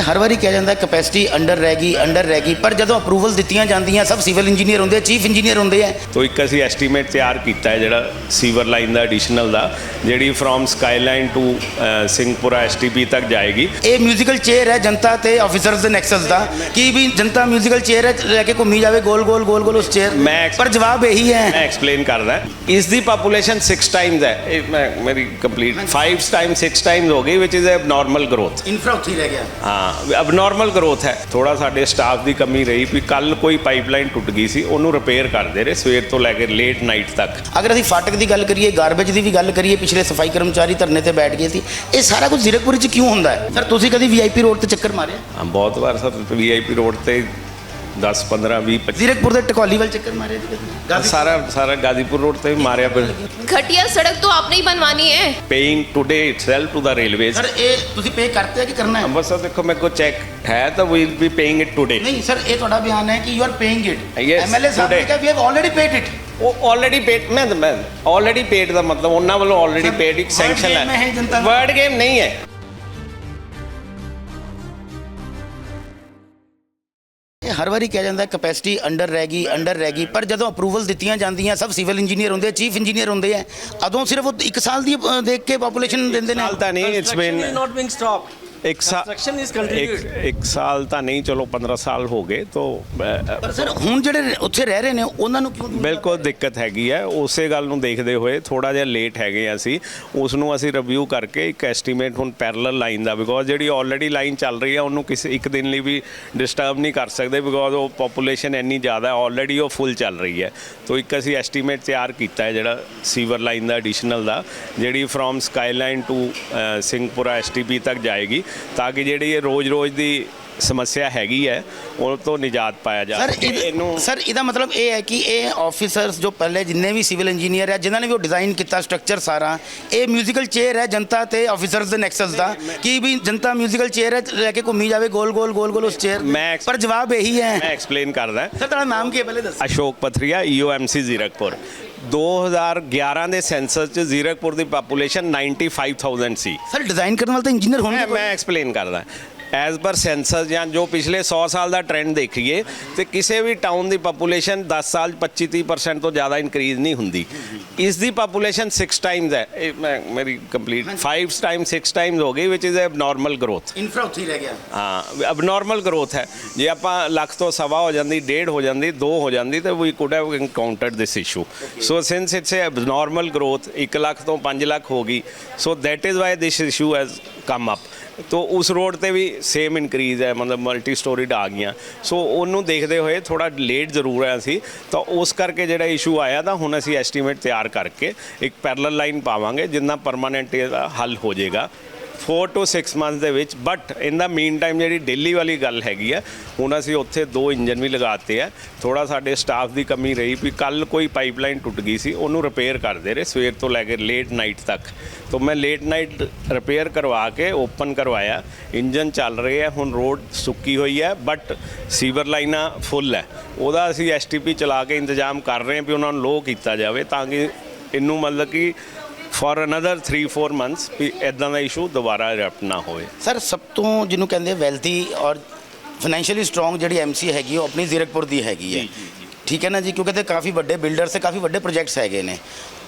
ਇਹ ਹਰ ਵਾਰੀ ਕਿਹਾ ਜਾਂਦਾ ਕੈਪੈਸਿਟੀ ਅੰਡਰ ਰਹਿ ਗਈ ਅੰਡਰ ਰਹਿ ਗਈ ਪਰ ਜਦੋਂ ਅਪਰੂਵਲ ਦਿੱਤੀਆਂ ਜਾਂਦੀਆਂ ਸਭ ਸਿਵਲ ਇੰਜੀਨੀਅਰ ਹੁੰਦੇ ਆ ਚੀਫ ਇੰਜੀਨੀਅਰ ਹੁੰਦੇ ਆ। ਤੋ ਇੱਕ ਅਸੀਂ ਐਸਟੀਮੇਟ ਤਿਆਰ ਕੀਤਾ ਹੈ ਜਿਹੜਾ ਸੀਵਰ ਲਾਈਨ ਦਾ ਐਡੀਸ਼ਨਲ ਦਾ ਜਿਹੜੀ from skyline to Singhpura STP ਤੱਕ ਜਾਏਗੀ। ਇਹ ਮਿਊਜ਼ੀਕਲ ਚੇਅਰ ਹੈ ਜਨਤਾ ਤੇ ਆਫੀਸਰਸ ਦੇ ਨੈਕਸਸ ਦਾ। ਕੀ ਵੀ ਜਨਤਾ ਮਿਊਜ਼ੀਕਲ ਚੇਅਰ ਹੈ ਲੈ ਕੇ ਘੁੰਮੀ ਜਾਵੇ ਗੋਲ ਗੋਲ ਗੋਲ ਗੋਲ ਉਸ ਚੇਅਰ ਪਰ ਜਵਾਬ ਇਹੀ ਹੈ। ਮੈਂ ਐਕਸਪਲੇਨ ਕਰਦਾ ਇਸ ਦੀ ਪਾਪੂਲੇਸ਼ਨ 6 ਟਾਈਮਸ ਹੈ। ਇਹ ਮੈਂ ਮੇਰੀ ਕੰਪਲੀਟ 5 ਟਾਈਮ 6 ਟਾਈਮਸ ਹੋ ਗਈ ਵਿਚ ਇਜ਼ ਐਬਨੋਰਮਲ ਗਰੋਥ ਇਨਫਰਾ ਉੱਥੇ ਰਹਿ ਗਿਆ। ਹਾਂ। ਅਬਨੋਰਮਲ ਗਰੋਥ ਹੈ। ਥੋੜਾ ਸਾਡੇ ਸਟਾਫ ਦੀ ਕਮੀ ਰਹੀ ਵੀ ਕੱਲ ਕੋਈ ਪਾਈਪਲਾਈਨ ਟੁੱਟ ਗਈ ਸੀ ਉਹਨੂੰ ਰਿਪੇਅਰ ਕਰਦੇ ਰਹੇ ਸਵੇਰ ਤੋਂ ਲੈ ਕੇ ਲੇਟ ਨਾਈਟ ਤੱਕ। ਅਗਰ ਅਸੀਂ ਫਾਟਕ ਦੀ ਗੱਲ ਕਰੀਏ ਗਾਰਬੇਜ ਦੀ ਵੀ ਗੱਲ ਕਰੀਏ ਪਿਛਲੇ ਸਫ਼ਾਈ ਕਰਮਚਾਰੀ ਧਰਨੇ ਤੇ ਬੈਠ ਗਏ ਸੀ ਇਹ ਸਾਰਾ ਕੁਝ ਜ਼ੀਰਕਪੁਰ ਚ ਕਿਉਂ ਹੁੰਦਾ ਹੈ? ਸਰ ਤੁਸੀਂ ਕਦੀ ਵੀਆਈਪੀ ਰੋਡ ਤੇ ਚੱਕਰ ਮਾਰਿਆ? ਬਹੁਤ ਵਾਰ ਸਰ ਵੀਆਈਪੀ ਰੋਡ ਤੇ 10 15 20 25 ਜ਼ੀਰਕਪੁਰ ਦੇ ਟਕੋਲੀ ਵੱਲ ਚੱਕਰ ਮਾਰਿਆ ਜੀ ਕਦੀ? ਗਾਜ਼ੀ- ਸਾਰਾ ਸਾਰਾ ਗਾਜ਼ੀਪੁਰ ਰੋਡ ਤੇ ਵੀ ਮਾਰਿਆ ਫਿਰ घटिया सड़क तो आपने ही बनवानी है paying today itself to the railways sir ਇਹ ਤੁਸੀਂ ਪੇ ਕਰਤੇ ਹੈ ਕਿ ਕਰਨਾ ਹੈ ਅੰਮ੍ਰਿਤਸਰ ਦੇਖੋ ਮੇਰੇ ਕੋਲ ਚੈੱਕ ਹੈ ਤਾਂ we will be paying it today ਨਹੀਂ ਸਰ ਇਹ ਤੁਹਾਡਾ ਬਿਆਨ ਹੈ ਕਿ you are paying it Yes, MLA ਸਾਹਿਬ ਨੇ today. ਕਿਹਾ we have already paid it ਉਹ ਆਲਰੇਡੀ ਪੇਡ ਮੈਂ ਮੈਂ ਆਲਰੇਡੀ ਪੇਡ ਦਾ ਮਤਲਬ ਉਹਨਾਂ ਵੱਲੋਂ ਆਲਰੇਡੀ Sir, ਪੇਡ ਇੱਕ word ਸੈਂਕਸ਼ਨ game ਹੈ ਜਨਤਾ ਹੈ ਦਾ। ਵਰਡ ਗੇਮ ਨਹੀਂ ਹੈ ਹਰ ਵਾਰੀ ਕਿਹਾ ਜਾਂਦਾ ਕੈਪੈਸਿਟੀ ਅੰਡਰ ਰਹਿ ਗਈ ਅੰਡਰ ਰਹਿ ਗਈ ਪਰ ਜਦੋਂ ਅਪਰੂਵਲ ਦਿੱਤੀਆਂ ਜਾਂਦੀਆਂ ਸਭ ਸਿਵਲ ਇੰਜੀਨੀਅਰ ਹੁੰਦੇ ਚੀਫ ਇੰਜੀਨੀਅਰ ਹੁੰਦੇ ਆ ਅਦੋਂ ਸਿਰਫ ਉਹ ਇੱਕ ਸਾਲ ਦੀ ਦੇਖ ਕੇ ਪਾਪੂਲੇਸ਼ਨ ਦਿੰਦੇ ਨੇ ਤਾਂ ਨਹੀਂ it's been not being stopped. Continued. ਇੱਕ ਇੱਕ ਸਾਲ ਤਾਂ ਨਹੀਂ ਚਲੋ 15 ਸਾਲ ਹੋ ਗਏ ਤੋਂ ਅ, ਪਰ ਸਰ ਹੁਣ ਜਿਹੜੇ ਉੱਥੇ ਰਹਿ ਰਹੇ ਨੇ ਉਹਨਾਂ ਨੂੰ ਕਿਉਂ ਬਿਲਕੁਲ ਦਿੱਕਤ ਹੈਗੀ ਹੈ। ਉਸੇ ਗੱਲ ਨੂੰ ਦੇਖਦੇ ਹੋਏ ਥੋੜਾ ਜਿਹਾ ਲੇਟ ਹੈਗੇ ਹਾਂ ਅਸੀਂ। ਉਸ ਨੂੰ ਅਸੀਂ ਰਿਵਿਊ ਕਰਕੇ ਇੱਕ ਐਸਟੀਮੇਟ ਹੁਣ ਪੈਰਲਲ ਲਾਈਨ ਦਾ ਬਿਕੋਜ਼ ਜਿਹੜੀ ਆਲਰੇਡੀ ਲਾਈਨ ਚੱਲ ਰਹੀ ਹੈ ਉਹਨੂੰ ਕਿਸੇ ਇੱਕ ਦਿਨ ਲਈ ਵੀ ਡਿਸਟਰਬ ਨਹੀਂ ਕਰ ਸਕਦੇ ਬਿਕੋਜ਼ ਉਹ ਪੋਪੂਲੇਸ਼ਨ ਇੰਨੀ ਜ਼ਿਆਦਾ ਹੈ ਆਲਰੇਡੀ ਉਹ ਫੁੱਲ ਚੱਲ ਰਹੀ ਹੈ। ਤੋਂ ਇੱਕ ਅਸੀਂ ਐਸਟੀਮੇਟ ਤਿਆਰ ਕੀਤਾ ਹੈ ਜਿਹੜਾ ਸੀਵਰ ਲਾਈਨ ਦਾ ਐਡੀਸ਼ਨਲ ਦਾ ਜਿਹੜੀ from skyline to Singhpura STP ਤੱਕ ਜਾਏਗੀ। ਤਾਂ ਕਿ ਜਿਹੜੀ ਇਹ ਰੋਜ਼-ਰੋਜ਼ ਦੀ ਸਮੱਸਿਆ ਹੈਗੀ ਹੈ ਉਹ ਤੋਂ ਨਿਜਾਤ ਪਾਇਆ ਜਾ ਸਰ ਸਕੇ। ਇਹ- ਸਰ ਇਹਦਾ ਮਤਲਬ ਇਹ ਹੈ ਕਿ ਇਹ ਆਫੀਸਰਸ ਜੋ ਪਹਿਲੇ ਜਿੰਨੇ ਵੀ ਸਿਵਲ ਇੰਜੀਨੀਅਰ ਹੈ ਜਿਨ੍ਹਾਂ ਨੇ ਵੀ ਉਹ ਡਿਜ਼ਾਈਨ ਕੀਤਾ ਸਟਰਕਚਰ ਸਾਰਾ ਇਹ ਮਿਊਜ਼ੀਕਲ ਚੇਅਰ ਹੈ ਜਨਤਾ ਤੇ ਆਫੀਸਰਸ ਦੇ ਨੈਕਸਸ ਦਾ। ਕੀ ਵੀ ਜਨਤਾ ਮਿਊਜ਼ੀਕਲ ਚੇਅਰ ਹੈ ਲੈ ਕੇ ਘੁੰਮੀ ਜਾਵੇ ਗੋਲ ਗੋਲ ਗੋਲ ਗੋਲ ਉਸ ਚੇਅਰ ਮੈਂ ਪਰ ਜਵਾਬ ਇਹੀ ਹੈ। ਮੈਂ ਐਕਸਪਲੇਨ ਕਰਦਾ। ਸਰ ਤੁਹਾਡਾ ਨਾਮ ਕੀ ਹੈ ਪਹਿਲੇ ਦੱਸੋ। ਅਸ਼ੋਕ ਪਥਰੀਆ E ਈਓਐਮਸੀ ਜ਼ੀਰਕਪੁਰ। 2011 ਦੇ ਸੈਂਸਸ ਚ ਜ਼ੀਰਕਪੁਰ ਦੀ ਪਾਪੂਲੇਸ਼ਨ 95000 ਸੀ। ਸਰ ਡਿਜ਼ਾਈਨ ਕਰਨ ਵਾਲਾ ਤਾਂ ਇੰਜੀਨੀਅਰ ਮੈਂ ਹੋਣਗੇ ਮੈਂ ਐਕਸਪਲੇਨ ਕਰਦਾ। ਐਜ਼ ਪਰ ਸੈਂਸਸ ਜਾਂ ਜੋ ਪਿਛਲੇ 100 ਸਾਲ ਦਾ ਟ੍ਰੈਂਡ ਦੇਖੀਏ ਤੇ ਕਿਸੇ ਵੀ ਟਾਊਨ ਦੀ ਪਾਪੂਲੇਸ਼ਨ 10 ਸਾਲ 25 30% ਤੋਂ ਜ਼ਿਆਦਾ ਇਨਕਰੀਜ਼ ਨਹੀਂ ਹੁੰਦੀ। ਇਸ ਦੀ ਪਾਪੂਲੇਸ਼ਨ 6 ਟਾਈਮਸ ਹੈ। ਮੇਰੀ ਕੰਪਲੀਟ 5 ਟਾਈਮ 6 ਟਾਈਮਸ ਹੋ ਗਈ ਵਿਚ ਇਜ਼ ਐਬਨੋਰਮਲ ਗਰੋਥ ਇਨਫਰਾ ਉੱਥੇ ਰਹਿ ਗਿਆ। ਹਾਂ ਅਬਨੋਰਮਲ ਗਰੋਥ ਹੈ। ਜੇ ਆਪਾਂ ਲੱਖ ਤੋਂ ਸਵਾ ਹੋ ਜਾਂਦੀ ਡੇਢ ਹੋ ਜਾਂਦੀ ਦੋ ਹੋ ਜਾਂਦੀ ਤਾਂ we could have encountered this issue so since it's a abnormal growth 1 lakh ਤੋਂ 5 ਲੱਖ ਹੋ ਗਈ so that is why this issue has come up ਤੋ ਉਸ ਰੋਡ ਤੇ ਵੀ ਸੇਮ ਇਨਕਰੀਜ਼ ਹੈ, ਮਤਲਬ ਮਲਟੀ ਸਟੋਰੀਡ ਆ ਗਈਆਂ। ਸੋ ਉਹਨੂੰ ਦੇਖਦੇ ਹੋਏ ਥੋੜਾ ਲੇਟ ਜ਼ਰੂਰ ਆਇਆ ਸੀ। ਤਾਂ ਉਸ ਕਰਕੇ ਜਿਹੜਾ ਇਸ਼ੂ ਆਇਆ ਤਾਂ ਹੁਣ ਅਸੀਂ ਐਸਟੀਮੇਟ ਤਿਆਰ ਕਰਕੇ ਇੱਕ ਪੈਰਲਲ ਲਾਈਨ ਪਾਵਾਂਗੇ, ਜਿੰਨਾ ਪਰਮਾਨੈਂਟ ਇਹਦਾ ਹੱਲ ਹੋ ਜਾਏਗਾ। 4 ਟੂ 6 ਮੰਥਸ ਦੇ ਵਿੱਚ but in the mean time ਜਿਹੜੀ ਦਿੱਲੀ ਵਾਲੀ ਗੱਲ ਹੈਗੀ ਆ, ਹੁਣ ਅਸੀਂ ਉੱਥੇ ਦੋ ਇੰਜਨ ਵੀ ਲਗਾਤੇ ਆ ਥੋੜਾ ਸਾਡੇ ਸਟਾਫ ਦੀ ਕਮੀ ਰਹੀ ਵੀ ਕੱਲ ਕੋਈ ਪਾਈਪਲਾਈਨ ਟੁੱਟ ਗਈ ਸੀ, ਉਹਨੂੰ ਰਿਪੇਅਰ ਕਰਦੇ ਰਹੇ, ਸਵੇਰ ਤੋਂ ਲੈ ਕੇ ਲੇਟ ਨਾਈਟ ਤੱਕ। ਤੋਂ ਮੈਂ ਲੇਟ ਨਾਈਟ ਰਿਪੇਅਰ ਕਰਵਾ ਕੇ ਓਪਨ ਕਰਵਾਇਆ, ਇੰਜਨ ਚੱਲ ਰਹੇ ਆ, ਹੁਣ ਰੋਡ ਸੁੱਕੀ ਹੋਈ ਹੈ ਬਟ ਸੀਵਰ ਲਾਈਨਾਂ ਫੁੱਲ ਹੈ ਉਹਦਾ ਅਸੀਂ ਐਸਟੀਪੀ ਚਲਾ ਕੇ ਇੰਤਜ਼ਾਮ ਕਰ ਰਹੇ ਹਾਂ ਵੀ ਉਹਨਾਂ ਨੂੰ ਲੋ ਕੀਤਾ ਜਾਵੇ, ਤਾਂ ਕਿ ਇਹਨੂੰ ਮਤਲਬ ਕਿ ਫॉर ਅਨਦਰ 3-4 ਮੰਥਸ ਵੀ ਇਦਾਂ ਦਾ ਇਸ਼ੂ ਦੁਬਾਰਾ ਰੈਪਟ ਨਾ ਹੋਵੇ। ਸਰ ਸਭ ਤੋਂ ਜਿਹਨੂੰ ਕਹਿੰਦੇ ਵੈਲਥੀ ਔਰ ਫਾਈਨੈਂਸ਼ੀਅਲੀ ਸਟਰੋਂਗ ਜਿਹੜੀ ਐਮਸੀ ਹੈਗੀ ਉਹ ਆਪਣੀ ਜ਼ੀਰਕਪੁਰ ਦੀ ਹੈਗੀ ਹੈ। ਠੀਕ ਹੈ ਨਾ ਜੀ? ਕਿਉਂਕਿ ਤੇ ਕਾਫੀ ਵੱਡੇ ਬਿਲਡਰਸ ਤੇ ਕਾਫੀ ਵੱਡੇ ਪ੍ਰੋਜੈਕਟਸ ਹੈਗੇ ਨੇ।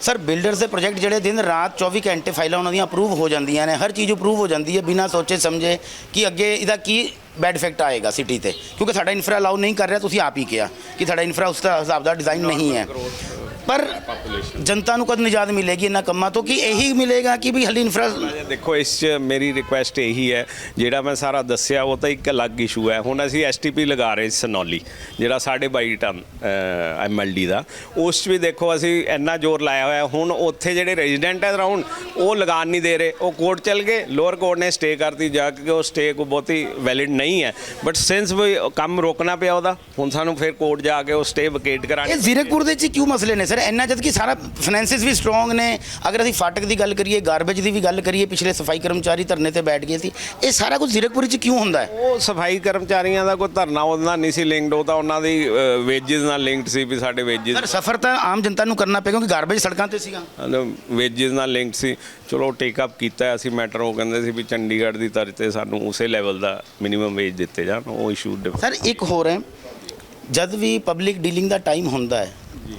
ਸਰ ਬਿਲਡਰਸ ਦੇ ਪ੍ਰੋਜੈਕਟ ਜਿਹੜੇ ਦਿਨ ਰਾਤ 24 ਘੰਟੇ ਫਾਈਲਾਂ ਉਹਨਾਂ ਦੀਆਂ ਅਪਰੂਵ ਹੋ ਜਾਂਦੀਆਂ ਨੇ। ਹਰ ਚੀਜ਼ ਅਪਰੂਵ ਹੋ ਜਾਂਦੀ ਹੈ ਬਿਨਾਂ ਸੋਚੇ ਸਮਝੇ ਕਿ ਅੱਗੇ ਇਹਦਾ ਕੀ ਬੈਡ ਇਫੈਕਟ ਆਏਗਾ ਸਿਟੀ ਤੇ। ਕਿਉਂਕਿ ਸਾਡਾ ਇਨਫਰਾ ਅਲਾਉ ਨਹੀਂ ਕਰ ਰਿਹਾ ਤੁਸੀਂ ਆਪ ਹੀ ਕਿਹਾ ਕਿ ਸਾਡਾ ਇਨਫਰਾ ਉਸ ਦਾ ਹਿਸਾਬ ਦਾ ਡਿਜ਼ਾਈਨ ਨਹੀਂ ਹੈ। ਪਰ ਜਨਤਾ ਨੂੰ ਕਦ ਨਿਜਾਤ ਮਿਲੇਗੀ ਇਹਨਾਂ ਕੰਮਾਂ ਤੋਂ? ਕਿ ਇਹੀ ਮਿਲੇਗਾ ਕਿ ਵੀ ਹਲੀ ਇਨਫਰਾ ਦੇਖੋ ਇਸ 'ਚ ਮੇਰੀ ਰਿਕੁਐਸਟ ਇਹੀ ਹੈ ਜਿਹੜਾ ਮੈਂ ਸਾਰਾ ਦੱਸਿਆ ਉਹ ਤਾਂ ਇੱਕ ਅਲੱਗ ਇਸ਼ੂ ਹੈ। ਹੁਣ ਅਸੀਂ ਐਸਟੀਪੀ ਲਗਾ ਰਹੇ ਸਨੌਲੀ ਜਿਹੜਾ 22.5 ਟਨ ਐਮਐਲਡੀ ਦਾ। ਉਸ 'ਚ ਵੀ ਦੇਖੋ ਅਸੀਂ ਇੰਨਾ ਜ਼ੋਰ ਲਾਇਆ ਹੋਇਆ। ਹੁਣ ਉੱਥੇ ਜਿਹੜੇ ਰੈਜ਼ੀਡੈਂਟ ਹੈ ਅਰਾਊਂਡ ਉਹ ਲਗਾਨ ਨਹੀਂ ਦੇ ਰਹੇ। ਉਹ ਕੋਰਟ ਚਲ ਗਏ ਲੋਅਰ ਕੋਰਟ ਨੇ ਸਟੇ ਕਰਤੀ ਜਾ ਕੇ ਉਹ ਸਟੇ ਕੋ ਬਹੁਤੀ ਵੈਲਿਡ ਨਹੀਂ ਹੈ। ਬਟ ਸਿੰਸ ਵੀ ਕੰਮ ਰੋਕਣਾ ਪਿਆ ਉਹਦਾ ਹੁਣ ਸਾਨੂੰ ਫਿਰ ਕੋਰਟ ਜਾ ਕੇ ਉਹ ਸਟੇ ਵਕੇਟ ਕਰਾਣੀ ਇਹ ਜ਼ੀਰਕਪੁਰ ਦੇ ਚ ਕਿਉਂ ਮਸਲੇ ਨੇ? ਸਰ ਇੰਨਾ ਜਦ ਕਿ ਸਾਰਾ ਫਾਈਨੈਂਸਿਸ ਵੀ ਸਟਰੋਂਗ ਨੇ। ਅਗਰ ਅਸੀਂ ਫਾਟਕ ਦੀ ਗੱਲ ਕਰੀਏ ਗਾਰਬੇਜ ਦੀ ਵੀ ਗੱਲ ਕਰੀਏ ਪਿਛਲੇ ਸਫ਼ਾਈ ਕਰਮਚਾਰੀ ਧਰਨੇ ਤੇ ਬੈਠ ਗਏ ਸੀ। ਇਹ ਸਾਰਾ ਕੁਝ ਜ਼ੀਰਕਪੁਰ 'ਚ ਕਿਉਂ ਹੁੰਦਾ ਹੈ? ਉਹ ਸਫ਼ਾਈ ਕਰਮਚਾਰੀਆਂ ਦਾ ਕੋਈ ਧਰਨਾ ਉਹਦੇ ਨਾਲ ਨਹੀਂ ਸੀ ਲਿੰਕਡ ਉਹ ਤਾਂ ਉਹਨਾਂ ਦੀ ਵੇਜਸ ਨਾਲ ਲਿੰਕਡ ਸੀ ਵੀ ਸਾਡੇ ਸਰ ਵੇਜਸ ਸਫਰ ਤਾਂ ਆਮ ਜਨਤਾ ਨੂੰ ਕਰਨਾ ਪਿਆ ਕਿਉਂਕਿ ਗਾਰਬੇਜ ਸੜਕਾਂ ਤੇ ਸੀਗਾ। ਵੇਜਸ ਨਾਲ ਲਿੰਕਡ ਸੀ। ਚਲੋ ਟੇਕ ਅਪ ਕੀਤਾ ਅਸੀਂ ਮੈਟਰ ਉਹ ਕਹਿੰਦੇ ਸੀ ਵੀ ਚੰਡੀਗੜ੍ਹ ਦੀ ਤਰ੍ਹਾਂ ਤੇ ਸਾਨੂੰ ਉਸੇ ਲੈਵਲ ਦਾ ਮਿਨੀਮਮ ਵੇਜ ਦਿੱਤੇ ਜਾਣ ਉਹ ਇਸ਼ੂ ਸਰ ਇੱਕ ਹੋਰ ਹੈ। ਜਦ ਵੀ ਪਬਲਿਕ ਡੀਲਿੰਗ ਦਾ ਟਾਈਮ ਹੁੰਦਾ ਹੈ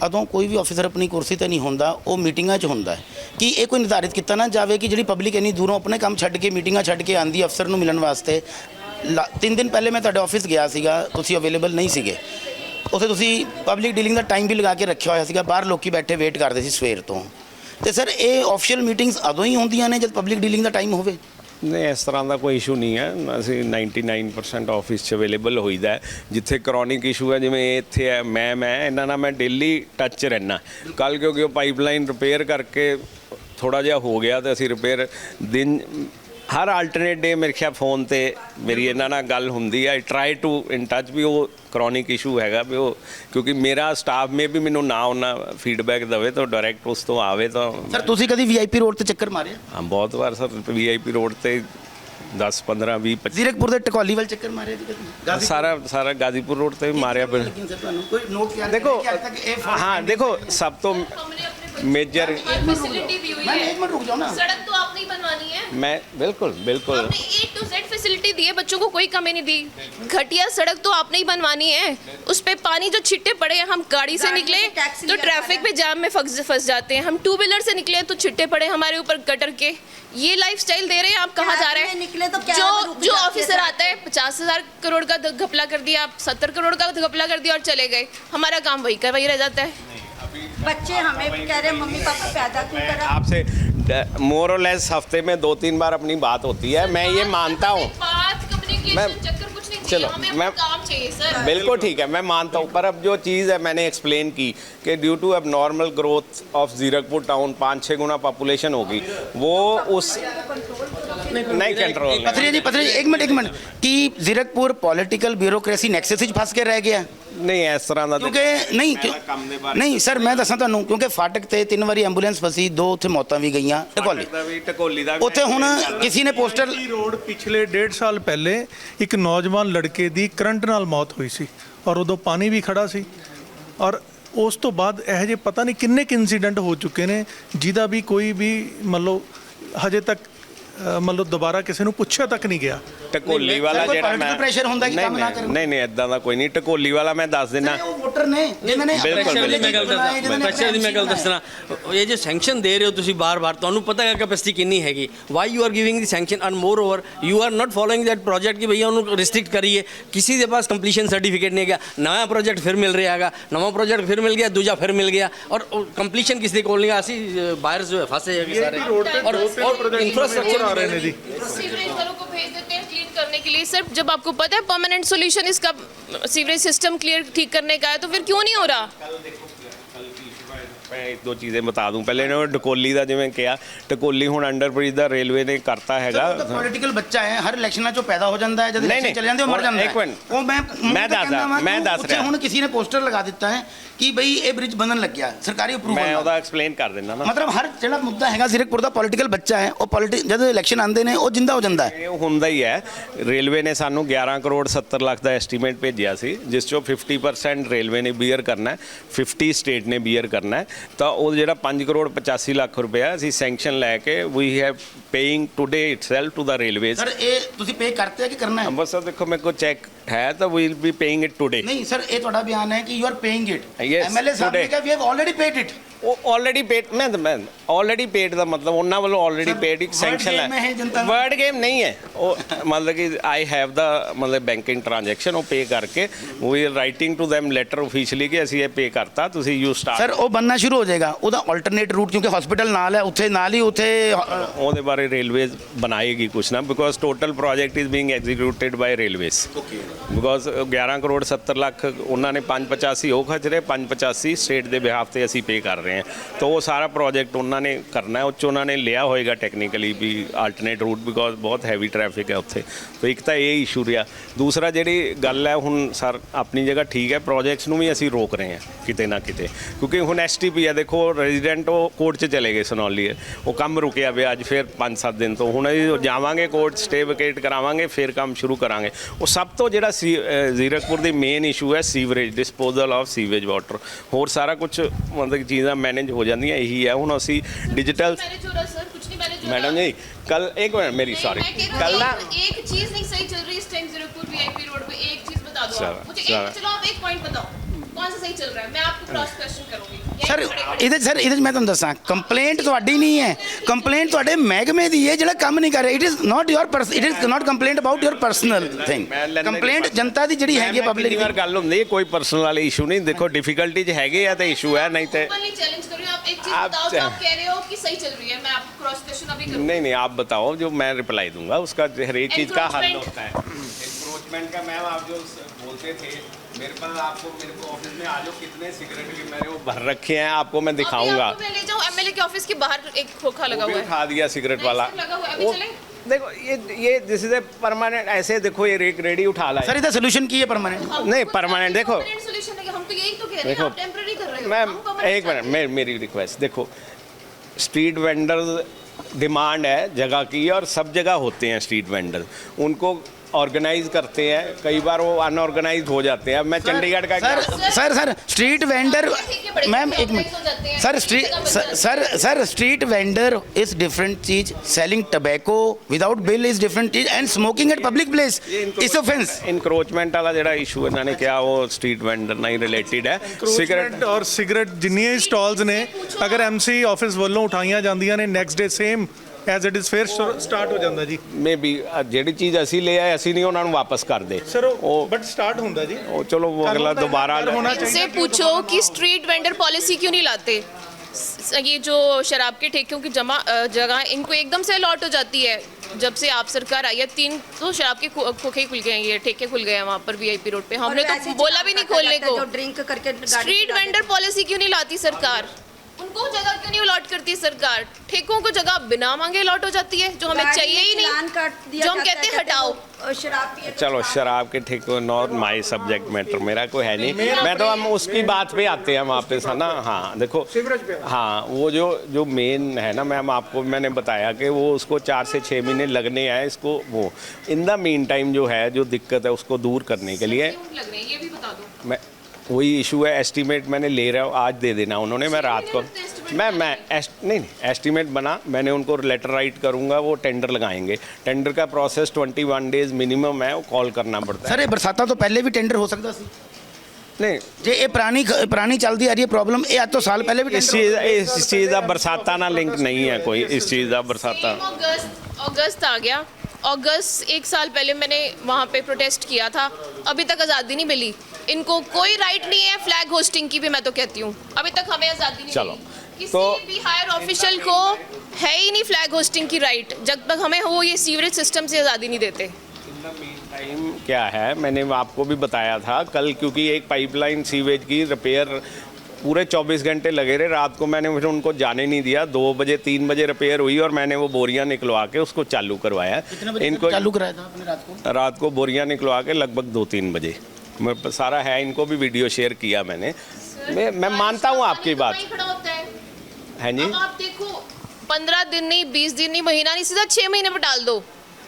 ਉਦੋਂ ਕੋਈ ਵੀ ਆਫੀਸਰ ਆਪਣੀ ਕੁਰਸੀ ਤੇ ਨਹੀਂ ਹੁੰਦਾ ਉਹ ਮੀਟਿੰਗਾਂ 'ਚ ਹੁੰਦਾ ਹੈ। ਕਿ ਇਹ ਕੋਈ ਨਿਰਧਾਰਿਤ ਕੀਤਾ ਨਾ ਜਾਵੇ ਕਿ ਜਿਹੜੀ ਪਬਲਿਕ ਇੰਨੀ ਦੂਰੋਂ ਆਪਣੇ ਕੰਮ ਛੱਡ ਕੇ ਮੀਟਿੰਗਾਂ ਛੱਡ ਕੇ ਆਂਦੀ ਅਫਸਰ ਨੂੰ ਮਿਲਣ ਵਾਸਤੇ ਲਾ- ਤਿੰਨ ਦਿਨ ਪਹਿਲੇ ਮੈਂ ਤੁਹਾਡੇ ਆਫਿਸ ਗਿਆ ਸੀਗਾ ਤੁਸੀਂ ਅਵੇਲੇਬਲ ਨਹੀਂ ਸੀਗੇ। ਉੱਥੇ ਤੁਸੀਂ ਪਬਲਿਕ ਡੀਲਿੰਗ ਦਾ ਟਾਈਮ ਵੀ ਲਗਾ ਕੇ ਰੱਖਿਆ ਹੋਇਆ ਸੀਗਾ ਬਾਹਰ ਲੋਕੀ ਬੈਠੇ ਵੇਟ ਕਰਦੇ ਸੀ ਸਵੇਰ ਤੋਂ। ਤੇ ਸਰ ਇਹ ਆਫੀਸ਼ੀਅਲ ਮੀਟਿੰਗਸ ਉਦੋਂ ਹੀ ਹੁੰਦੀਆਂ ਨੇ ਜਦ ਪਬਲਿਕ ਡੀਲਿੰਗ ਦਾ ਟਾਈਮ ਹੋਵੇ? ਨਹੀਂ ਇਸ ਤਰ੍ਹਾਂ ਦਾ ਕੋਈ ਇਸ਼ੂ ਨਹੀਂ ਹੈ ਅਸੀਂ 99% ਆਫਿਸ 'ਚ ਅਵੇਲੇਬਲ ਹੋਈਦਾ ਹੈ। ਜਿੱਥੇ ਕਰੋਨਿਕ ਇਸ਼ੂ ਹੈ, ਜਿਵੇਂ ਇਹ ਇੱਥੇ ਹੈ, ਮੈਂ ਮੈਂ, ਇਹਨਾਂ ਨਾਲ ਮੈਂ ਡੇਲੀ ਟੱਚ 'ਚ ਰਹਿਣਾ ਕੱਲ ਕਿਉਂਕਿ ਉਹ ਪਾਈਪਲਾਈਨ ਰਿਪੇਅਰ ਕਰਕੇ ਥੋੜਾ ਜਿਹਾ ਹੋ ਗਿਆ ਤੇ ਅਸੀਂ ਰਿਪੇਅਰ ਦਿਨ ਹਰ ਆਲਟਰਨੇਟ ਡੇ ਮੇਰੇ ਖਿਆਲ ਫੋਨ ਤੇ ਮੇਰੀ ਇਹਨਾਂ ਨਾਲ ਗੱਲ ਹੁੰਦੀ I try to in touch ਵੀ ਉਹ ਕਰੋਨਿਕ ਇਸ਼ੂ ਹੈਗਾ ਵੀ ਉਹ ਕਿਉਂਕਿ ਮੇਰਾ ਸਟਾਫ ਮੇ ਵੀ ਮੈਨੂੰ ਨਾ ਉਹਨਾਂ ਫੀਡਬੈਕ ਦਵੇ ਤਾਂ ਡਾਇਰੈਕਟ ਉਸ ਤੋਂ ਆਵੇ ਤਾਂ ਸਰ ਤੁਸੀਂ ਕਦੀ ਵੀਆਈਪੀ ਰੋਡ ਤੇ ਚੱਕਰ ਮਾਰਿਆ ਹਾਂ ਬਹੁਤ ਵਾਰ ਸਰ ਵੀਆਈਪੀ ਰੋਡ ਤੇ 10 15 20 25 ਜ਼ੀਰਕਪੁਰ ਦੇ ਟਕੋਲੀ ਵੱਲ ਚੱਕਰ ਮਾਰਿਆ ਜੀ ਕਦੀ? ਸਾਰਾ ਸਾਰਾ ਗਾਜ਼ੀਪੁਰ ਰੋਡ ਤੇ ਵੀ ਮਾਰਿਆ ਫਿਰ। ਲੇਕਿਨ ਸਰ ਤੁਹਾਨੂੰ ਕੋਈ ਨੋਟ ਕਿਆ ਦੇਖੋ ਹਾਂ ਦੇਖੋ ਸਭ ਤੋਂ मेजर सड़क तो आपने मैं बिल्कुल बिल्कुल। फैसिलिटी दी है बच्चों को कोई कमी नहीं दी। घटिया सड़क तो आपने ही बनवानी है। उस पर पानी जो छिट्टे पड़े हम गाड़ी से निकले तो ट्रैफ़िक पे जाम में फंस जाते हैं। हम टू व्हीलर से निकले तो छिट्टे पड़े हमारे ऊपर गटर के। ये लाइफ दे रहे हैं आप कहाँ जा रहे हैं? निकले तो क्या जो जो ऑफिसर आता है पचास हज़ार करोड़ का घपला कर दिया आप सत्तर करोड़ का घपला कर दिया और चले गए। हमारा काम वही का वही रह जाता है। बच्चे हमें भी कह रहे हैं मम्मी पापा पैदा क्यों करा? आपसे मोर और लेस हफ़्ते में दो तीन बार अपनी बात होती है। मैं ये मानता हूँ। मैं चलो मैं हाँ, बिल्कुल ठीक है मैं मानता हूँ। पर अब जो चीज़ है मैंने एक्सप्लेन की कि due to abnormal growth of Zirakpur town पाँच छः गुना पॉपुलेशन होगी वो उस नहीं कंट्रोल पथरी जी पथरी एक मिनट एक मिनट। कि जीरकपुर पॉलिटिकल ब्यूरोक्रेसी नेक्सेस फंस के रह गया ਨਹੀਂ ਇਸ ਤਰ੍ਹਾਂ ਦਾ ਕਿਉਂਕਿ ਨਹੀਂ ਕਿਉਂ- ਕੰਮ ਦੇ ਬਾਰੇ ਨਹੀਂ ਸਰ ਮੈਂ ਦੱਸਾਂ ਤੁਹਾਨੂੰ ਕਿਉਂਕਿ ਫਾਟਕ ਤੇ ਤਿੰਨ ਵਾਰੀ ਐਂਬੂਲੈਂਸ ਫਸੀ ਦੋ ਉੱਥੇ ਮੌਤਾਂ ਵੀ ਗਈਆਂ ਟਕੋਲੀ। ਦਾ ਵੀ ਟਕੋਲੀ ਦਾ ਵੀ। ਉੱਥੇ ਹੁਣ ਕਿਸੇ ਨੇ ਪੋਸਟਰ ਰੋਡ ਪਿਛਲੇ ਡੇਢ ਸਾਲ ਪਹਿਲੇ ਇੱਕ ਨੌਜਵਾਨ ਲੜਕੇ ਦੀ ਕਰੰਟ ਨਾਲ ਮੌਤ ਹੋਈ ਸੀ ਔਰ ਉਦੋਂ ਪਾਣੀ ਵੀ ਖੜਾ ਸੀ ਔਰ ਉਸ ਤੋਂ ਬਾਅਦ ਇਹੋ ਜਿਹੇ ਪਤਾ ਨਹੀਂ ਕਿੰਨੇ ਕਿ ਇਨਸੀਡੈਂਟ ਹੋ ਚੁੱਕੇ ਨੇ ਜਿਹਦਾ ਵੀ ਕੋਈ ਵੀ ਮੰਨ ਲਓ ਹਜੇ ਤੱਕ ਅ, ਮੰਨ ਲਓ ਦੁਬਾਰਾ ਕਿਸੇ ਨੂੰ ਪੁੱਛਿਆ ਤੱਕ ਨਹੀਂ ਗਿਆ। ਟਕੋਲੀ ਵਾਲਾ ਜਿਹੜਾ ਮੈਂ pressure ਹੁੰਦਾ ਕਿ ਨਹੀਂ, ਕੰਮ ਨਾ ਨਹੀਂ, ਕਰਨ? ਨਹੀਂ ਨਹੀਂ ਇਦਾਂ ਦਾ ਕੋਈ ਨਹੀਂ। ਟਕੋਲੀ ਵਾਲਾ ਮੈਂ ਦੱਸ ਦਿੰਦਾ। ਉਹ ਵੋਟਰ ਨੇ ਜਿਨ੍ਹਾਂ ਨੇ ਬਿਲਕੁਲ, ਪ੍ਰੈਸ਼ਰ ਦੀ ਮੈਂ ਗੱਲ ਬਣਾਏ, ਜਿਨ੍ਹਾਂ ਨੇ ਦੱਸਦਾ ਪ੍ਰੈਸ਼ਰ ਦੀ ਮੈਂ ਗੱਲ ਆਪਣੇ ਦੱਸਣਾ ਇਹ ਜੋ ਸੈਂਕਸ਼ਨ ਦੇ ਰਹੇ ਹੋ ਤੁਸੀਂ ਬਾਰ-ਬਾਰ ਤੁਹਾਨੂੰ ਪਤਾ ਹੈ ਕੈਪੈਸਿਟੀ ਕਿੰਨੀ ਹੈਗੀ why you are giving the sanction and moreover you are not following that project ਕਿ ਭਈਆ ਉਹਨੂੰ ਰਿਸਟ੍ਰਿਕਟ ਕਰੀਏ ਕਿਸੇ ਦੇ ਪਾਸ ਕੰਪਲੀਸ਼ਨ ਸਰਟੀਫਿਕੇਟ ਨਹੀਂ ਹੈਗਾ ਨਵਾਂ ਪ੍ਰੋਜੈਕਟ ਫਿਰ ਮਿਲ ਰਿਹਾ ਹੈਗਾ ਨਵਾਂ ਪ੍ਰੋਜੈਕਟ ਫਿਰ ਮਿਲ ਗਿਆ ਦੂਜਾ ਫਿਰ ਮਿਲ ਗਿਆ ਔਰ ਕੰਪਲੀਸ਼ਨ ਕਿਸ ਦੇ ਕੋਲ ਨਹੀਂ ਹੈਗਾ। ਅਸੀਂ ਬਾਹਰ ਜੋ ਹੈ ਫਸੇ ਹੈਗੇ ਸਾਰੇ ਔਰ ਔਰ ਇਨਫਰਾਸਟ੍ਰਕਚਰ ਆ ਰਹੇ ਨੇ ਜੀ सीवरेज वालों को भेज देते हैं क्लीन करने के लिए सर जब आपको पता है परमानेंट सॉल्यूशन इसका सीवरेज सिस्टम क्लियर ठीक करने का है तो फिर क्यों नहीं हो रहा ਮੈਂ ਇੱਕ ਦੋ ਚੀਜ਼ਾਂ ਬਤਾ ਦੂੰ। ਪਹਿਲੇ ਨੇ ਟਕੋਲੀ ਦਾ ਜਿਵੇਂ ਕਿਹਾ ਟਕੋਲੀ ਹੁਣ ਅੰਡਰ ਬ੍ਰਿਜ ਦਾ ਰੇਲਵੇ ਨੇ ਕਰਤਾ ਹੈਗਾ। ਪੋਲੀਟੀਕਲ ਬੱਚਾ ਹੈ ਹਰ ਇਲੈਕਸ਼ਨਾਂ 'ਚੋਂ ਪੈਦਾ ਹੋ ਜਾਂਦਾ ਹੈ ਜਦ ਨਹੀਂ, ਇਲੈਕਸ਼ਨ ਨਹੀਂ, ਚਲੇ ਜਾਂਦੇ ਉਹ ਮਰ ਹੁਣ ਜਾਂਦਾ ਇੱਕ ਹੈ। ਮਿੰਟ। ਉਹ ਮੈਂ ਮੈਂ ਤਾਂ ਦੱਸਦਾ, ਕਹਿੰਦਾ ਵਾਂ ਮੈਂ ਦੱਸ ਉੱਥੇ ਰਿਹਾ। ਹੁਣ ਕਿਸੇ ਨੇ ਪੋਸਟਰ ਲਗਾ ਦਿੱਤਾ ਹੈ ਕਿ ਬਈ ਇਹ ਬ੍ਰਿਜ ਬਣਨ ਲੱਗਿਆ ਸਰਕਾਰੀ ਅਪਰੂਵਲ ਮੈਂ ਉਹਦਾ ਐਕਸਪਲੇਨ ਕਰ ਦਿੰਦਾ ਨਾ ਮਤਲਬ ਹਰ ਜਿਹੜਾ ਮੁੱਦਾ ਹੈਗਾ ਜ਼ੀਰਕਪੁਰ ਦਾ ਪੋਲੀਟੀਕਲ ਬੱਚਾ ਹੈ ਉਹ ਪੋਲੀਟਿਕ ਜਦੋਂ ਇਲੈਕਸ਼ਨ ਆਉਂਦੇ ਨੇ ਉਹ ਜਿੰਦਾ ਹੋ ਜਾਂਦਾ ਹੈ। ਇਹ ਹੁੰਦਾ ਹੀ ਹੈ। ਰੇਲਵੇ ਨੇ ਸਾਨੂੰ 11 ਕਰੋੜ 70 ਲੱਖ ਦਾ ਐਸਟੀਮੇਟ ਭੇਜਿਆ ਸੀ ਜਿਸ ਚੋਂ 50% ਰੇਲਵੇ ਨੇ ਬੀਅਰ ਕਰਨਾ ਹੈ 50 ਸਟੇਟ ਨੇ ਬੀਅਰ ਕਰਨਾ ਹੈ। ਤਾਂ ਉਹ ਜਿਹੜਾ 5 ਕਰੋੜ 85 ਲੱਖ ਰੁਪਇਆ ਅਸੀਂ ਸੈਂਕਸ਼ਨ ਲੈ ਕੇ we have paying today itself to the railways sir ਇਹ ਤੁਸੀਂ ਪੇ ਕਰਤੇ ਹੈ ਕਿ ਕਰਨਾ ਹੈ? ਅੰਮ੍ਰਿਤਸਰ ਦੇਖੋ ਮੇਰੇ ਕੋਲ ਚੈੱਕ ਹੈ ਤਾਂ we will be paying it today ਨਹੀਂ ਸਰ ਇਹ ਤੁਹਾਡਾ ਬਿਆਨ ਹੈ ਕਿ you are paying it Yes, MLA ਸਾਹਿਬ ਨੇ today. ਕਿਹਾ we have already paid it ਉਹ ਆਲਰੇਡੀ ਪੇਡ ਮੈਂ ਮੈਂ ਆਲਰੇਡੀ ਪੇਡ ਦਾ ਮਤਲਬ ਉਹਨਾਂ ਵੱਲੋਂ ਆਲਰੇਡੀ ਪੇਡ ਇੱਕ ਸੈਂਕਸ਼ਨ ਹੈ। ਵਰਡ ਗੇਮ ਨਹੀਂ ਹੈ। ਉਹ ਮਤਲਬ ਕਿ ਆਈ ਹੈਵ ਦਾ ਮਤਲਬ ਬੈਂਕਿੰਗ ਟ੍ਰਾਂਜੈਕਸ਼ਨ ਉਹ ਪੇ ਕਰਕੇ we writing to them letter officially ਕਿ ਅਸੀਂ ਇਹ ਪੇ ਕਰਤਾ ਤੁਸੀਂ ਯੂ ਸਟਾਰਟ ਸਰ ਉਹ ਬੰਨਾ ਸ਼ੁਰੂ ਹੋ ਜਾਏਗਾ। ਉਹਦਾ ਆਲਟਰਨੇਟ ਰੂਟ ਕਿਉਂਕਿ ਹਸਪੀਟਲ ਨਾਲ ਹੈ ਉੱਥੇ ਨਾਲ ਹੀ ਉੱਥੇ ਉਹਦੇ ਬਾਰੇ ਰੇਲਵੇਜ਼ ਬਣਾਏਗੀ ਕੁਛ ਨਾ because total project is being executed by railways okay because 11 crore 70 lakh ਉਹਨਾਂ ਨੇ 585 ਉਹ ਖਰਚ ਰਹੇ 585 ਸਟੇਟ ਦੇ ਬਿਹਾਫ ਤੇ ਅਸੀਂ ਪੇ ਕਰ ਰਹੇ ਹਾਂ ਰਹੇ हैं तो वो सारा प्रोजेक्ट उन्होंने करना है ਉੱਚ ਉਹਨਾਂ ਨੇ ਲਿਆ ਹੋਏਗਾ technically we alternate route because ਬਹੁਤ ਹੈਵੀ ਟ੍ਰੈਫਿਕ ਹੈ ਉੱਥੇ ਤਾਂ ਇੱਕ ਤਾਂ ਇਹ ਇਸ਼ੂ ਰਿਹਾ ਦੂਸਰਾ ਜਿਹੜੀ ਗੱਲ ਹੈ ਹੁਣ ਸਰ ਆਪਣੀ ਜਗ੍ਹਾ ਠੀਕ ਹੈ ਪ੍ਰੋਜੈਕਟਸ ਨੂੰ ਵੀ ਅਸੀਂ ਰੋਕ ਰਹੇ ਹਾਂ ਕਿਤੇ ਨਾ ਕਿਤੇ ਕਿਉਂਕਿ ਹੁਣ ਐਸਟੀਪੀ ਹੈ ਦੇਖੋ ਰੈਜ਼ੀਡੈਂਟ ਉਹ ਕੋਰਟ 'ਚ ਚਲੇ ਗਏ ਸਨੌਲੀ ਉਹ ਕੰਮ ਰੁਕਿਆ ਪਿਆ ਅੱਜ ਫਿਰ 5-7 ਦਿਨ ਤੋਂ ਹੁਣ ਅਸੀਂ ਜਾਵਾਂਗੇ ਕੋਰਟ ਸਟੇ ਵਕੇਟ ਕਰਾਵਾਂਗੇ ਫਿਰ ਕੰਮ ਸ਼ੁਰੂ ਕਰਾਂਗੇ ਉਹ ਸਭ ਤੋਂ ਜਿਹੜਾ ਸੀ ਅ, ਜ਼ੀਰਕਪੁਰ ਦੀ ਮੇਨ ਇਸ਼ੂ ਹੈ sewerage disposal of sewage water ਹੋਰ ਸਾਰਾ ਕੁਝ ਮਤਲਬ ਕਿ ਚੀਜ਼ਾਂ ਮੈਨੇਜ ਹੋ ਜਾਂਦੀਆਂ ਇਹੀ ਹੈ ਹੁਣ ਅਸੀਂ ਡਿਜੀਟਲ मैनेज हो रहा सर कुछ नहीं मैनेज हो रहा मैडम जी कल एक मिनट मेरी सॉरी मैं कह रही हूँ, कल ना एक, एक चीज नहीं सही चल रही इस टाइम जीरोपुर वीआईपी रोड पे एक चीज बता दो चलो, आप मुझे चलो। एक चलो आप एक पॉइंट बताओ कौन सा सही चल रहा है मैं आपको क्रॉस क्वेश्चन करूंगी यहीं ਸਰ खड़े- खड़े। ਇਹਦੇ ਸਰ ਇਹਦੇ 'ਚ ਮੈਂ ਤੁਹਾਨੂੰ ਦੱਸਾਂ ਕੰਪਲੇਂਟ ਤੁਹਾਡੀ ਨਹੀਂ ਹੈ ਕੰਪਲੇਂਟ ਤੁਹਾਡੇ ਮਹਿਕਮੇ ਦੀ ਹੈ ਜਿਹੜਾ ਕੰਮ ਨਹੀਂ ਕਰ ਰਿਹਾ it is not your purse it is not complaint about your personal thing ਮੈਂ ਲੈਂਦਾ ਹੀ ਕੰਪਲੇਂਟ ਨਹੀਂ ਜਨਤਾ ਦੀ ਜਿਹੜੀ ਹੈਗੀ ਮੈਂ ਪਬਲਿਕ ਕਿੰਨੀ ਵਾਰ ਦੀ ਗੱਲ ਹੁੰਦੀ ਹੈ ਕੋਈ ਪਰਸਨਲ ਵਾਲੇ ਇਸ਼ੂ ਨਹੀਂ ਦੇਖੋ ਡਿਫਿਕਲਟੀ 'ਚ ਹੈਗੇ ਆ ਤੇ ਇਸ਼ੂ ਹੈ ਨਹੀਂ ਤੇ ओपनली चैलेंज कर रही हूँ आप एक चीज आप बताओ जो चाहे- आप कह रहे हो कि सही चल रही है मैं आपको क्रॉस क्वेश्चन अभी करूंगी नहीं नहीं आप बताओ जो मैं रिप्लाई दूंगा उसका हर एक चीज़ का हल Encroachment। होता है इंक्रोचमेंट का मैम आप जो बोलते थे मेरे पास आपको मेरे को ऑफ़िस में आ जाओ कितने सिगरेट के मैंने वो भर रखे हैं आपको मैं दिखाऊँगा। मैं ले जाऊँ एमएलए के ऑफ़िस के बाहर एक खोखा लगा हुआ है। उठा दिया सिगरेट वाला। वो देखो ये ये दिस इज़ ए परमानेंट ऐसे देखो ये रेक रेडी उठा ला सर इधर सोल्यूशन की है परमानेंट नहीं परमानेंट देखो। देखो मैम एक मिनट मे मेरी रिक्वेस्ट देखो स्ट्रीट वेंडर डिमांड है जगह की और सब जगह होते हैं स्ट्रीट वेंडर उनको ऑर्गेनाइज करते हैं कई बार वो अनऑर्गेनाइज हो जाते हैं अब मैं चंडीगढ़ का sir sir sir street vendor ma'am ਇੱਕ minute sir street sir sir street vendor is different चीज selling tobacco without bill is different चीज and smoking at public place is offence encroachment ਵਾਲਾ ਜਿਹੜਾ ਇਸ਼ੂ ਇਹਨਾਂ ਨੇ ਕਿਹਾ ਉਹ ਸਟਰੀਟ ਵੈਂਡਰ ਨਾਲ ਹੀ ਰਿਲੇਟਡ ਹੈ ਸਿਗਰਟ ਸਿਗਰਟ ਔਰ ਸਿਗਰਟ ਜਿੰਨੀਆਂ ਸਟਾਲਸ ਨੇ ਅਗਰ ਐਮਸੀ ਆਫਿਸ ਵੱਲੋਂ ਉਠਾਈਆਂ ਜਾਂਦੀਆਂ ਨੇ next day same as it is ਫੇਰ ਸਟਾਰਟ ਹੋ ਜਾਂਦਾ ਜੀ ਮੇਬੀ ਜਿਹੜੀ ਚੀਜ਼ ਅਸੀਂ ਲੈ ਆਏ ਅਸੀਂ ਨਹੀਂ ਉਹਨਾਂ ਨੂੰ ਵਾਪਸ ਕਰਦੇ ਸਰ ਉਹ ਬਟ ਸਟਾਰਟ ਹੁੰਦਾ ਜੀ ਉਹ ਚਲੋ ਉਹ ਅਗਲਾ ਕਾਨੂੰਨ ਦਾ ਦੁਬਾਰਾ डर होना चाहिए इनसे पूछो कि स्ट्रीट वेंडर पॉलिसी क्यों नहीं लाते स- ये जो शराब के ठेकों की जमा अ, जगह इनको एकदम से अलॉट हो जाती है जब से आप सरकार आई है तीन तो शराब के खो- खोखे खुल गए हैं ये ठेके खुल गए हैं वहाँ पर वीआईपी रोड पे और हमने वैसे तो बोला भी नहीं चलान खोलने काटा को जाता है, जो ड्रिंक करके गाड़ी स्ट्रीट चलाते वेंडर पॉलिसी क्यों नहीं लाती सरकार उनको जगह क्यों नहीं अलॉट करती सरकार? ठेकों को जगह बिना मांगे अलॉट हो जाती है जो हमें चाहिए ही नहीं। जो हम कहते हैं हटाओ। शराब तो चलो शराब के ठेके नॉट माय सब्जेक्ट मैटर मेरा कोई है नहीं। मैं तो हम उसकी बात पे आते हैं वापस है ना? हाँ देखो हाँ वो जो जो मेन है ना मैम आपको मैंने बताया कि वो उसको चार से छः महीने लगने हैं इसको वो इन द मीन टाइम जो है जो दिक्कत है उसको दूर करने के लिए। वही इशू है एस्टीमेट मैंने ले रहा हूँ आज दे देना उन्होंने मैं रात को महीने लगते हैं मैं मैं एस्ट, नहीं नहीं एस्टीमेट बना मैंने उनको लेटर राइट करूंगा वो टेंडर लगाएंगे टेंडर का प्रोसेस 21 डेज मिनिमम है वो कॉल करना पड़ता है ਸਰ ਇਹ ਬਰਸਾਤਾਂ ਤੋਂ ਪਹਿਲੇ ਵੀ ਟੈਂਡਰ ਹੋ ਸਕਦਾ ਸੀ नहीं ਜੇ ਇਹ ਪੁਰਾਣੀ ਖ- ਪੁਰਾਣੀ ਚੱਲਦੀ ਆ ਰਹੀ ਹੈ ਪ੍ਰੋਬਲਮ ਇਹ ਅੱਜ ਤੋਂ ਸਾਲ ਪਹਿਲੇ ਵੀ इस ਟੈਂਡਰ चीज़ इस चीज़ का बरसाता ना लिंक नहीं है कोई इस चीज़ का बरसाता सेम अगस्त अगस्त आ गया अगस्त एक साल पहले मैंने वहाँ पे प्रोटेस्ट किया था अभी तक आज़ादी नहीं मिली इनको कोई राइट नहीं है फ्लैग होस्टिंग की भी मैं तो कहती हूँ। अभी तक हमें आज़ादी नहीं चलो किसी तो भी हायर ऑफिशियल को है ही नहीं फ्लैग होस्टिंग की राइट जब तक हमें हो ये सीवरेज सिस्टम से आज़ादी नहीं देते। टाइम क्या है? मैंने आपको भी बताया था कल क्योंकि एक पाइपलाइन सीवेज की रिपेयर पूरे 24 घंटे लगे रहे। रात को मैंने फिर उनको जाने नहीं दिया। दो बजे तीन बजे रिपेयर हुई और मैंने वो बोरियाँ निकलवा के उसको चालू करवाया। इनको चालू कराया था रात को? रात को बोरियाँ निकलवा के लगभग दो तीन बजे। सारा है इनको भी वीडियो शेयर किया मैंने मैं मैं मानता हूँ आपकी बात वहीं खड़ा होता है है जी अब आप देखो पंद्रह दिन नहीं बीस दिन नहीं महीना नहीं सीधा छह महीने पर डाल दो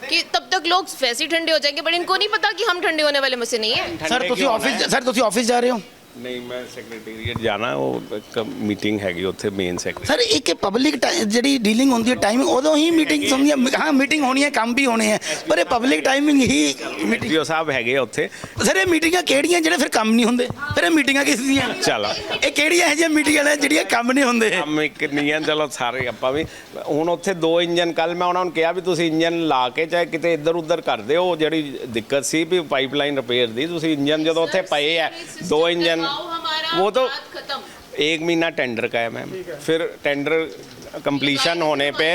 कि तब तक लोग वैसे ही ठंडे हो जाएंगे बट इनको नहीं पता कि हम ठंडे होने वाले में से नहीं है ਸਰ ठंडे ਤੁਸੀਂ क्यों ਆਫਿਸ होना है? ਸਰ ਤੁਸੀਂ ਆਫਿਸ ਜਾ ਰਹੇ ਹੋ ਨਹੀਂ ਮੈਂ ਸੈਕਟਰੀਏਟ ਜਾਣਾ ਉਹ ਇੱਕ ਮੀਟਿੰਗ ਹੈਗੀ ਉੱਥੇ ਮੇਨ ਸੈਕਟਰੀ ਸਰ ਇੱਕ ਪਬਲਿਕ ਜਿਹੜੀ ਡੀਲਿੰਗ ਹੁੰਦੀ ਹੈ ਟਾਈਮਿੰਗ ਉਦੋਂ ਹੀ ਮੀਟਿੰਗ ਹੁੰਦੀ ਹੈ। ਹਾਂ ਮੀਟਿੰਗ ਹੋਣੀ ਹੈ ਕੰਮ ਵੀ ਹੋਣੇ ਹੈ ਪਰ ਇਹ ਪਬਲਿਕ ਟਾਈਮਿੰਗ ਹੀ ਮੀਟਿੰਗ ਸਾਹਿਬ ਹੈਗੇ ਉੱਥੇ। ਸਰ ਇਹ ਮੀਟਿੰਗਾਂ ਕਿਹੜੀਆਂ ਜਿਹੜੇ ਫਿਰ ਕੰਮ ਨਹੀਂ ਹੁੰਦੇ? ਫਿਰ ਇਹ ਮੀਟਿੰਗਾਂ ਕਿਸ ਦੀਆਂ? ਚਲੋ। ਇਹ ਕਿਹੜੀਆਂ ਇਹ ਜਿਹੀਆਂ ਮੀਟਿੰਗਾਂ ਨੇ ਜਿਹੜੀਆਂ ਕੰਮ ਨਹੀਂ ਹੁੰਦੇ? ਕੰਮ ਇੱਕ ਨਹੀਂ ਹੈ ਚਲੋ ਸਾਰੇ ਆਪਾਂ ਵੀ ਹੁਣ ਉੱਥੇ ਦੋ ਇੰਜਨ ਕੱਲ ਮੈਂ ਉਹਨਾਂ ਨੂੰ ਕਿਹਾ ਵੀ ਤੁਸੀਂ ਇੰਜਨ ਲਾ ਕੇ ਚਾਹੇ ਕਿਤੇ ਇੱਧਰ ਉੱਧਰ ਕਰਦੇ ਹੋ ਜਿਹੜੀ ਦਿੱਕਤ ਸੀ ਵੀ ਪਾਈਪਲਾਈਨ ਰਿਪੇਅਰ ਦੀ ਤੁਸੀਂ ਇੰਜਨ ਜਦੋਂ ਉੱਥੇ ਪਏ ਆ ਦੋ ਇੰਜਨ वो तो बात खत्म एक महीना टेंडर का है मैम फिर टेंडर कंप्लीशन होने पे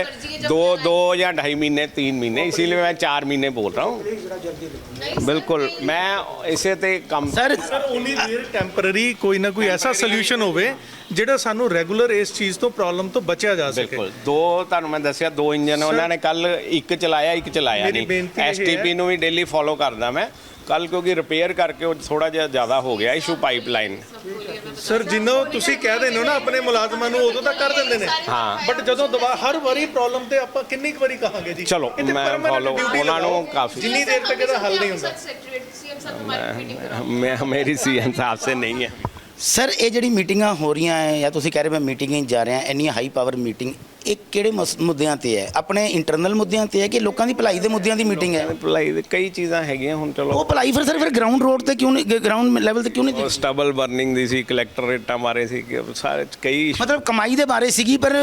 दो दो या ढाई महीने तीन महीने इसीलिए मैं चार महीने बोल रहा हूँ बिल्कुल मैं इसे ते कम sir sir only there temporary ਕੋਈ ਨਾ ਕੋਈ ਐਸਾ ਸੋਲੂਸ਼ਨ ਹੋਵੇ ਜਿਹੜਾ ਸਾਨੂੰ ਰੈਗੂਲਰ ਇਸ ਚੀਜ਼ ਤੋਂ ਪ੍ਰੋਬਲਮ ਤੋਂ ਬਚਿਆ ਜਾ ਸਕੇ ਬਿਲਕੁਲ ਦੋ ਤੁਹਾਨੂੰ ਮੈਂ ਦੱਸਿਆ ਦੋ ਇੰਜਨ ਉਹਨਾਂ ਨੇ ਕੱਲ ਇੱਕ ਚਲਾਇਆ ਇੱਕ ਚਲਾਇਆ ਮੇਰੀ ਨਹੀਂ ਬੇਨਤੀ ਇਹ ਐਸਟੀਪੀ ਹੈ- ਨੂੰ ਵੀ ਡੇਲੀ ਫੋਲੋ ਕਰਦਾ ਮੈਂ ਕੱਲ ਕਿਉਂਕਿ ਰਿਪੇਅਰ ਕਰਕੇ ਉਹ ਥੋੜਾ ਜਿਹਾ ਜ਼ਿਆਦਾ ਹੋ ਗਿਆ ਇਸ਼ੂ ਪਾਈਪਲਾਈਨ ਸਰ ਜਿੰਨਾ ਤੁਸੀਂ ਕਹਿ ਦਿੰਦੇ ਹੋ ਨਾ ਆਪਣੇ ਮੁਲਾਜ਼ਮਾਂ ਨੂੰ ਉਦੋਂ ਤਾਂ ਕਰ ਦਿੰਦੇ ਨੇ ਹਾਂ। ਬਟ ਜਦੋਂ ਦਵਾ ਹਰ ਵਾਰੀ ਪ੍ਰੋਬਲਮ ਤੇ ਆਪਾਂ ਕਿੰਨੀ ਕੁ ਵਾਰੀ ਕਹਾਂਗੇ ਜੀ ਚਲੋ, ਇਹਤੇ ਮੈਂ permanent follow- duty ਉਹਨਾਂ ਨੂੰ ਲਗਾਓ, ਕਾਫੀ- ਜਿੰਨੀ ਦੇਰ ਤੱਕ ਇਹਦਾ ਹੱਲ ਨਹੀਂ ਹੁੰਦਾ ਮੈਂ ਮੇਰੀ ਸੀਐਮ ਸਾਹਿਬ ਸੇ ਨਹੀਂ ਹੈ ਸਰ ਇਹ ਜਿਹੜੀ ਮੀਟਿੰਗਾਂ ਹੋ ਰਹੀਆਂ ਹੈ ਜਾਂ ਤੁਸੀਂ ਕਹਿ ਰਹੇ ਮੈਂ ਮੀਟਿੰਗਾਂ 'ਚ ਜਾ ਰਿਹਾ ਇੰਨੀਆਂ ਹਾਈ ਪਾਵਰ ਮੀਟਿੰਗ ਇਹ ਕਿਹੜੇ ਮਸ- ਮੁੱਦਿਆਂ ਤੇ ਹੈ? ਆਪਣੇ ਇੰਟਰਨਲ ਮੁੱਦਿਆਂ ਤੇ ਹੈ ਕਿ ਲੋਕਾਂ ਦੀ ਭਲਾਈ ਦੇ ਮੁੱਦਿਆਂ ਦੀ ਮੀਟਿੰਗ ਹੈ? ਭਲਾਈ ਦੇ ਕਈ ਚੀਜ਼ਾਂ ਹੈਗੀਆਂ ਹੁਣ ਉਹ ਚਲੋ ਭਲਾਈ ਫਿਰ ਸਰ ਫਿਰ ਗਰਾਊਂਡ ਰੋਡ ਤੇ ਕਿਉਂ ਨਹੀਂ ਗਰਾਊਂਡ ਲੈਵਲ ਤੇ ਕਿਉਂ ਨਹੀਂ ਸਟਬਲ ਬਰਨਿੰਗ ਦੀ ਸੀ ਕਲੈਕਟਰ ਰੇਟਾਂ ਬਾਰੇ ਸੀ ਕਿ ਸਾਰੇ ਕਈ ਮਤਲਬ ਕਮਾਈ ਦੇ ਬਾਰੇ ਸੀਗੀ ਪਰ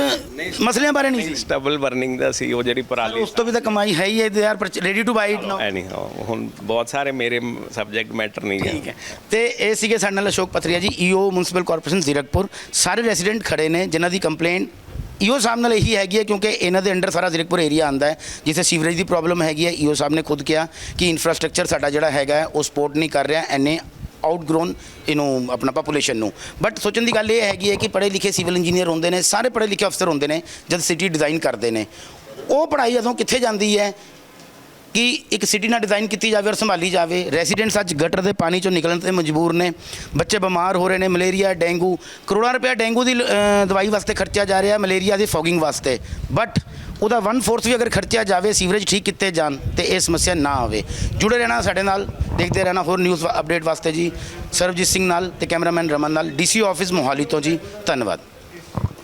ਮਸਲਿਆਂ ਬਾਰੇ ਨਹੀਂ ਸੀ। ਸਟਬਲ ਬਰਨਿੰਗ ਦਾ ਸੀ ਉਹ ਜਿਹੜੀ ਪਰਾਲੀ ਉਸ ਤੋਂ ਵੀ ਤਾਂ ਕਮਾਈ ਹੈ ਹੀ ਹੈ they are ready to buy it now any ਹੁਣ ਬਹੁਤ ਸਾਰੇ ਮੇਰੇ ਸਬਜੈਕਟ ਮੈਟਰ ਨਹੀਂ ਹੈ। ਠੀਕ ਹੈ। ਤੇ ਇਹ ਸੀਗੇ ਸਾਡੇ ਨਾਲ ਅਸ਼ੋਕ ਪਥਰੀਆ ਜੀ ਈਓ ਮਿਊਨਿਸਪਲ ਕਾਰਪੋਰੇਸ਼ਨ ਜ਼ੀਰਕਪੁਰ ਸਾਰੇ ਰੈਜ਼ੀਡੈਂਟ ਖੜੇ ਨੇ ਜਿਨ੍ਹਾਂ ਦੀ ਕੰਪਲੇਂਟ ਈਓ ਸਾਹਿਬ ਨਾਲ ਇਹੀ ਹੈਗੀ ਹੈ ਕਿਉਂਕਿ ਇਹਨਾਂ ਦੇ ਅੰਡਰ ਸਾਰਾ ਜ਼ੀਰਕਪੁਰ ਏਰੀਆ ਆਂਦਾ ਹੈ ਜਿੱਥੇ ਸੀਵਰੇਜ ਦੀ ਪ੍ਰੋਬਲਮ ਹੈਗੀ ਹੈ ਈਓ ਸਾਹਿਬ ਨੇ ਖੁਦ ਕਿਹਾ ਕਿ ਇਨਫਰਾਸਟ੍ਰਕਚਰ ਸਾਡਾ ਜਿਹੜਾ ਹੈਗਾ ਉਹ ਸਪੋਰਟ ਨਹੀਂ ਕਰ ਰਿਹਾ ਐਨੇ ਆਊਟਗਰੋਨ ਇਹਨੂੰ ਆਪਣਾ ਪੋਪੂਲੇਸ਼ਨ ਨੂੰ ਬਟ ਸੋਚਣ ਦੀ ਗੱਲ ਇਹ ਹੈਗੀ ਹੈ ਕਿ ਪੜ੍ਹੇ ਲਿਖੇ ਸਿਵਲ ਇੰਜੀਨੀਅਰ ਹੁੰਦੇ ਨੇ ਸਾਰੇ ਪੜ੍ਹੇ ਲਿਖੇ ਅਫਸਰ ਹੁੰਦੇ ਨੇ ਜਦ ਸਿਟੀ ਡਿਜ਼ਾਈਨ ਕਰਦੇ ਨੇ ਉਹ ਪੜ੍ਹਾਈ ਜਦੋਂ ਕਿੱਥੇ ਜਾਂਦੀ ਹੈ ਕਿ ਇੱਕ ਸਿਟੀ ਨਾਲ ਡਿਜ਼ਾਈਨ ਕੀਤੀ ਜਾਵੇ ਔਰ ਸੰਭਾਲੀ ਜਾਵੇ। ਰੈਜ਼ੀਡੈਂਟਸ ਅੱਜ ਗਟਰ ਦੇ ਪਾਣੀ ਚੋਂ ਨਿਕਲਣ ਤੇ ਮਜਬੂਰ ਨੇ। ਬੱਚੇ ਬਿਮਾਰ ਹੋ ਰਹੇ ਨੇ ਮਲੇਰੀਆ ਡੇਂਗੂ ਕਰੋੜਾਂ ਰੁਪਏ ਡੇਂਗੂ ਦੀ ਅ, ਦਵਾਈ ਵਾਸਤੇ ਖਰਚਿਆ ਜਾ ਰਿਹਾ ਮਲੇਰੀਆ ਦੀ ਫੋਗਿੰਗ ਵਾਸਤੇ। ਬਟ ਉਹਦਾ 1/4 ਵੀ ਅਗਰ ਖਰਚਿਆ ਜਾਵੇ ਸੀਵਰੇਜ ਠੀਕ ਕੀਤੇ ਜਾਣ ਤੇ ਇਹ ਸਮੱਸਿਆ ਨਾ ਆਵੇ। ਜੁੜੇ ਰਹਿਣਾ ਸਾਡੇ ਨਾਲ ਦੇਖਦੇ ਰਹਿਣਾ ਹੋਰ ਨਿਊਜ਼ ਅਪਡੇਟ ਵਾਸਤੇ ਜੀ। ਸਰਬਜੀਤ ਸਿੰਘ ਨਾਲ ਤੇ ਕੈਮਰਾਮੈਨ ਰਮਨ ਨਾਲ ਡੀਸੀ ਆਫਿਸ ਮੋਹਾਲੀ ਤੋਂ ਜੀ। ਧੰਨਵਾਦ।